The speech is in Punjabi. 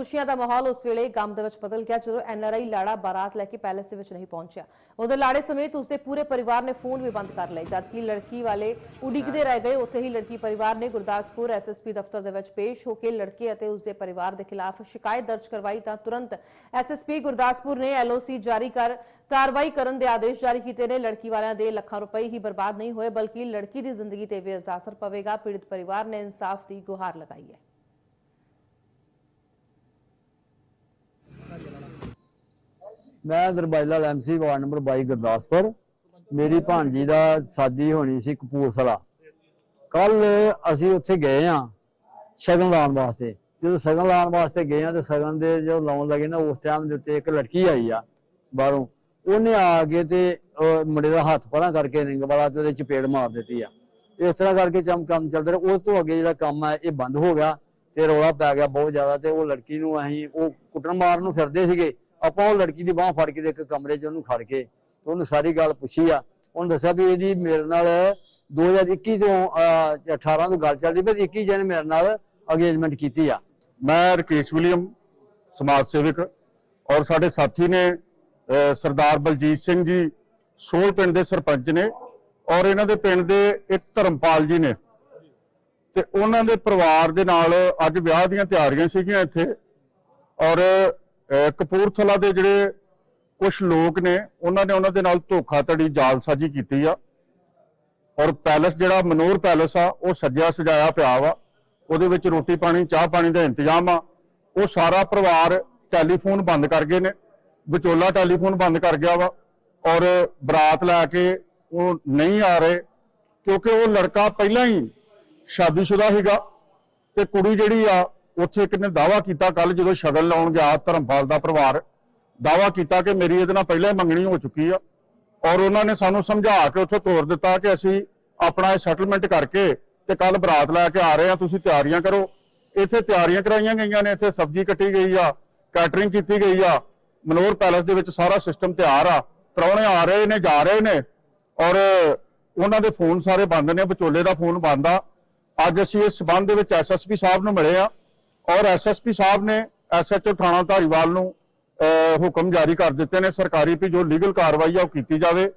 ਖੁਸ਼ੀਆਂ ਦਾ ਮਾਹੌਲ ਉਸ ਵੇਲੇ ਗਮ ਦੇ ਵਿੱਚ ਬਦਲ ਗਿਆ ਜਦੋਂ ਐਨਆਰਆਈ ਲਾੜਾ ਬਾਰਾਤ ਲੈ ਕੇ ਪੈਲੇਸ ਦੇ ਵਿੱਚ ਨਹੀਂ ਪਹੁੰਚਿਆ। ਉਹਦੇ ਲਾੜੇ ਸਮੇਤ ਉਸਦੇ ਪੂਰੇ ਪਰਿਵਾਰ ਨੇ ਫੋਨ ਵੀ ਬੰਦ ਕਰ ਲਏ, ਜਦਕਿ ਲੜਕੀ ਵਾਲੇ ਉਡੀਕਦੇ ਰਹਿ ਗਏ। ਉੱਥੇ ਹੀ ਲੜਕੀ ਪਰਿਵਾਰ ਨੇ ਗੁਰਦਾਸਪੁਰ ਐਸਐਸਪੀ ਦਫ਼ਤਰ ਦੇ ਵਿੱਚ ਪੇਸ਼ ਹੋ ਕੇ ਲੜਕੇ ਅਤੇ ਉਸਦੇ ਪਰਿਵਾਰ ਦੇ ਖਿਲਾਫ ਸ਼ਿਕਾਇਤ ਦਰਜ ਕਰਵਾਈ ਤਾਂ ਤੁਰੰਤ ਐਸਐਸਪੀ ਗੁਰਦਾਸਪੁਰ ਨੇ ਐਲਓਸੀ ਜਾਰੀ ਕਰ ਕਾਰਵਾਈ ਕਰਨ ਦੇ ਆਦੇਸ਼ ਜਾਰੀ ਕੀਤੇ ਨੇ। ਲੜਕੀ ਵਾਲਿਆਂ ਦੇ ਲੱਖਾਂ ਰੁਪਏ ਹੀ ਬਰਬਾਦ ਨਹੀਂ ਹੋਏ, ਬਲਕਿ ਲੜਕੀ ਦੀ ਜ਼ਿੰਦਗੀ ਤੇ ਵੀ ਅਸਰ ਪਵੇਗਾ। ਪੀੜਤ ਪਰਿਵਾਰ ਨੇ ਇਨਸਾਫ ਦੀ ਗੁਹਾਰ ਲਗਾਈ ਹੈ। ਮੈਂ ਦਰਬਾਈਲਾ ਐਮਸੀ ਵਾਰਡ ਨੰਬਰ 22 ਗੁਰਦਾਸਪੁਰ। ਮੇਰੀ ਭਾਣਜੀ ਦਾ ਸਾਦੀ ਹੋਣੀ ਸੀ ਕਪੂਰਥਲਾ। ਕੱਲ ਅਸੀਂ ਉੱਥੇ ਗਏ ਆ ਸ਼ਗਨ ਲਾਉਣ ਵਾਸਤੇ। ਜਦੋਂ ਸ਼ਗਨ ਲਾਉਣ ਵਾਸਤੇ ਗਏ ਆ ਤੇ ਸ਼ਗਨ ਦੇ ਜੋ ਲਾਉਣ ਲੱਗੇ ਨਾ, ਉਸ ਟਾਈਮ ਦੇ ਉੱਤੇ ਇੱਕ ਲੜਕੀ ਆਈ ਆ ਬਾਹਰੋਂ। ਉਹਨੇ ਆ ਕੇ ਤੇ ਮੁੰਡੇ ਦਾ ਹੱਥ ਪਰਾਂ ਕਰਕੇ ਰਿੰਗ ਵਾਲਾ ਤੇ ਉਹਦੇ ਚਪੇੜ ਮਾਰ ਦਿੱਤੀ ਆ। ਇਸ ਤਰ੍ਹਾਂ ਕਰਕੇ ਚਮ ਕੰਮ ਚੱਲਦਾ ਰਿਹਾ। ਉਸ ਤੋਂ ਅੱਗੇ ਜਿਹੜਾ ਕੰਮ ਆ, ਇਹ ਬੰਦ ਹੋ ਗਿਆ ਤੇ ਰੌਲਾ ਪੈ ਗਿਆ ਬਹੁਤ ਜ਼ਿਆਦਾ ਤੇ ਉਹ ਲੜਕੀ ਨੂੰ ਅਸੀਂ, ਉਹ ਕੁੱਟਣ ਮਾਰਨ ਨੂੰ ਫਿਰਦੇ ਸੀਗੇ। ਆਪਾਂ ਉਹ ਲੜਕੀ ਦੀ ਬਾਹ ਫੜ ਕੇ ਤੇ ਇੱਕ ਕਮਰੇ 'ਚ ਉਹਨੂੰ ਖੜ ਕੇ ਉਹਨੂੰ ਸਾਰੀ ਗੱਲ ਪੁੱਛੀ ਆ। ਉਹਨੇ ਦੱਸਿਆ ਵੀ ਇਹਦੀ ਮੇਰੇ ਨਾਲ 2021 ਤੋਂ 18 ਤੋਂ ਗੱਲ ਚੱਲਦੀ ਪਰ 21 ਜਨ ਮੇਰੇ ਨਾਲ ਅਗੇਜਮੈਂਟ ਕੀਤੀ ਆ। ਮੈਂ ਰਕੇਸ਼ ਵਿਲੀਅਮ, ਸਮਾਜ ਸੇਵਕ ਔਰ ਸਾਡੇ ਸਾਥੀ ਨੇ ਸਰਦਾਰ ਬਲਜੀਤ ਸਿੰਘ ਜੀ, ਸੋਲ ਪਿੰਡ ਦੇ ਸਰਪੰਚ ਨੇ ਔਰ ਇਹਨਾਂ ਦੇ ਪਿੰਡ ਦੇ ਇੱਕ ਧਰਮਪਾਲ ਜੀ ਨੇ। ਤੇ ਉਹਨਾਂ ਦੇ ਪਰਿਵਾਰ ਦੇ ਨਾਲ ਅੱਜ ਵਿਆਹ ਦੀਆਂ ਤਿਆਰੀਆਂ ਸੀਗੀਆਂ ਇੱਥੇ ਔਰ ਕਪੂਰਥਲਾ ਦੇ ਜਿਹੜੇ ਕੁਝ ਲੋਕ ਨੇ, ਉਹਨਾਂ ਨੇ ਉਹਨਾਂ ਦੇ ਨਾਲ ਧੋਖਾਧੜੀ, ਜਾਲਸਾਜੀ ਕੀਤੀ ਆ। ਔਰ ਪੈਲਸ ਜਿਹੜਾ ਮਨੂਰ ਪੈਲਸ ਆ, ਉਹ ਸੱਜਿਆ ਸਜਾਇਆ ਪਿਆ ਵਾ। ਉਹਦੇ ਵਿੱਚ ਰੋਟੀ ਪਾਣੀ, ਚਾਹ ਪਾਣੀ ਦਾ ਇੰਤਜ਼ਾਮ ਆ। ਉਹ ਸਾਰਾ ਪਰਿਵਾਰ ਟੈਲੀਫੋਨ ਬੰਦ ਕਰ ਗਏ ਨੇ। ਵਿਚੋਲਾ ਟੈਲੀਫੋਨ ਬੰਦ ਕਰ ਗਿਆ ਵਾ। ਔਰ ਬਰਾਤ ਲੈ ਕੇ ਉਹ ਨਹੀਂ ਆ ਰਹੇ, ਕਿਉਂਕਿ ਉਹ ਲੜਕਾ ਪਹਿਲਾਂ ਹੀ ਸ਼ਾਦੀशुदा ਸੀਗਾ। ਤੇ ਕੁੜੀ ਜਿਹੜੀ ਆ ਉੱਥੇ ਇੱਕ ਨੇ ਦਾਵਾ ਕੀਤਾ ਕੱਲ ਜਦੋਂ ਸ਼ਗਨ ਲਾਉਣ ਗਿਆ ਧਰਮਪਾਲ ਦਾ ਪਰਿਵਾਰ ਦਾਵਾ ਕੀਤਾ ਕਿ ਮੇਰੀ ਇਹਦੇ ਨਾਲ ਪਹਿਲਾਂ ਹੀ ਮੰਗਣੀ ਹੋ ਚੁੱਕੀ ਆ। ਔਰ ਉਹਨਾਂ ਨੇ ਸਾਨੂੰ ਸਮਝਾ ਕੇ ਉੱਥੇ ਤੋਰ ਦਿੱਤਾ ਕਿ ਅਸੀਂ ਆਪਣਾ ਇਹ ਸੈਟਲਮੈਂਟ ਕਰਕੇ ਤੇ ਕੱਲ ਬਰਾਤ ਲੈ ਕੇ ਆ ਰਹੇ ਆ, ਤੁਸੀਂ ਤਿਆਰੀਆਂ ਕਰੋ। ਇੱਥੇ ਤਿਆਰੀਆਂ ਕਰਾਈਆਂ ਗਈਆਂ ਨੇ, ਇੱਥੇ ਸਬਜ਼ੀ ਕੱਟੀ ਗਈ ਆ ਕੈਟਰਿੰਗ ਕੀਤੀ ਗਈ ਆ। ਮਨੋਰ ਪੈਲੇਸ ਦੇ ਵਿੱਚ ਸਾਰਾ ਸਿਸਟਮ ਤਿਆਰ ਆ। ਪ੍ਰਾਹੁਣੇ ਆ ਰਹੇ ਨੇ, ਜਾ ਰਹੇ ਨੇ। ਔਰ ਉਹਨਾਂ ਦੇ ਫੋਨ ਸਾਰੇ ਬੰਦ ਨੇ, ਵਿਚੋਲੇ ਦਾ ਫੋਨ ਬੰਦ ਆ। ਅੱਜ ਅਸੀਂ ਇਸ ਸਬੰਧ ਦੇ ਵਿੱਚ ਐਸਐਸਪੀ ਸਾਹਿਬ ਨੂੰ ਮਿਲੇ ਆ। ਔਰ ਐਸਐਸਪੀ ਸਾਹਿਬ ਨੇ ਐਸਐਚਓ ਥਾਣਾ ਧਾਰੀਵਾਲ ਨੂੰ ਅਹ, ਹੁਕਮ ਜਾਰੀ ਕਰ ਦਿੱਤੇ ਨੇ। ਸਰਕਾਰੀ ਵੀ ਜੋ ਲੀਗਲ ਕਾਰਵਾਈ ਆ ਉਹ ਕੀਤੀ ਜਾਵੇ।